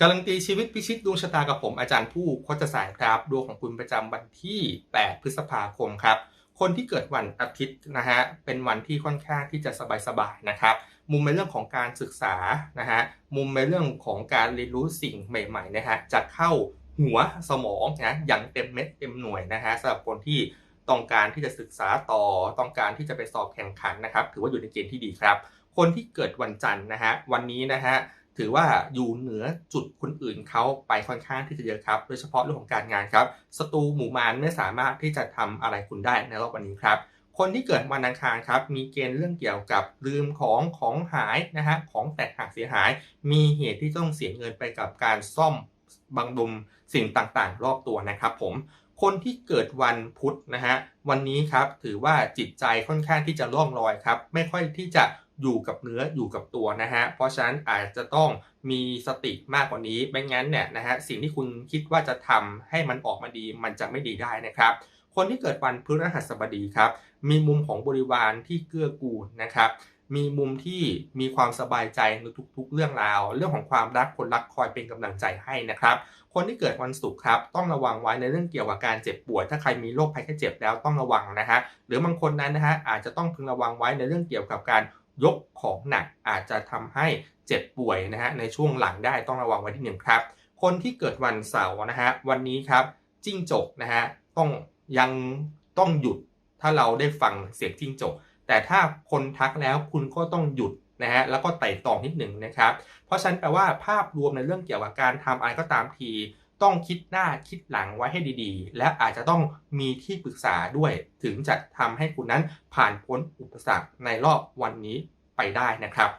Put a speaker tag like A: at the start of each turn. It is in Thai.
A: การันตีชีวิตพิชิตดวงชะตากับผมอาจารย์ผู้โคจสายครับดวงของคุณประจำวันที่ 8 พฤษภาคมครับ คนที่เกิดวันอาทิตย์นะฮะเป็นวันที่ค่อนข้างที่จะสบายๆนะครับ มุมในเรื่องของการศึกษานะฮะมุมในเรื่องของการเรียนรู้สิ่งใหม่ๆนะฮะจะเข้าหัวสมองนะอย่างเต็มเม็ดเต็มหน่วยนะฮะสำหรับคนที่ต้องการที่จะศึกษาต่อต้องการที่จะไปสอบแข่งขันนะครับ ถือว่าอยู่ในเกณฑ์ที่ดีครับ คนที่เกิดวันจันทร์นะฮะวันนี้นะฮะ ถือว่าอยู่เหนือจุดคนอื่นเขาไปค่อนข้างที่จะเยอะครับ โดยเฉพาะเรื่องของการงานครับศัตรูหมู่มารไม่สามารถที่จะทำอะไรคุณได้ในรอบวันนี้ครับ คนที่เกิดวันอังคารครับ มีเกณฑ์เรื่องเกี่ยวกับลืมของของหายนะฮะของแตกหักเสียหาย มีเหตุที่ต้องเสียเงินไปกับการซ่อมบางดุมสิ่งต่างๆ รอบตัวนะครับผม คนที่เกิดวันพุธนะฮะวันนี้ครับถือว่าจิตใจค่อนข้างที่จะล่องลอยครับ ไม่ค่อยที่จะอยู่กับเนื้ออยู่กับตัวนะฮะเพราะฉะนั้นอาจจะต้องมีสติมากกว่านี้ไม่งั้นเนี่ยนะฮะสิ่งที่คุณคิดว่าจะทำให้มันออกมาดีมันจะไม่ดีได้นะครับคนที่เกิดวันพฤหัสบดีครับมีมุมของบริวารที่เกื้อกูลนะครับ มีมุมที่มีความสบายใจในทุกๆ เรื่องราว เรื่องของความรักคนรักคอยเป็นกำลังใจให้นะครับ คนที่เกิดวันศุกร์ครับต้องระวังไว้ในเรื่องเกี่ยวกับการเจ็บป่วย ถ้าใครมีโรคภัยแค่เจ็บแล้วต้องระวังนะฮะหรือบางคนนั้นนะฮะอาจจะต้องพึงระวังไว้ในเรื่องเกี่ยวกับการยกของหนักอาจจะทำให้เจ็บป่วยนะฮะในช่วงหลังได้ต้องระวังไว้ที่หนึ่งครับ คนที่เกิดวันเสาร์นะฮะวันนี้ครับจิ้งจกนะฮะต้องยังต้องหยุดถ้าเราได้ฟังเสียงจิ้งจก แต่ถ้าคนทักแล้วคุณก็ต้องหยุดนะฮะแล้วก็ไต่ตองนิดหนึ่งนะครับ เพราะฉะนั้นแปลว่าภาพรวมในเรื่องเกี่ยวกับการทำอะไรก็ตามที ต้องคิดหน้าคิดหลังไว้ให้ดีๆ และอาจจะต้องมีที่ปรึกษาด้วยถึงจะทำให้คุณนั้นผ่านพ้นอุปสรรคในรอบวันนี้ไปได้นะครับ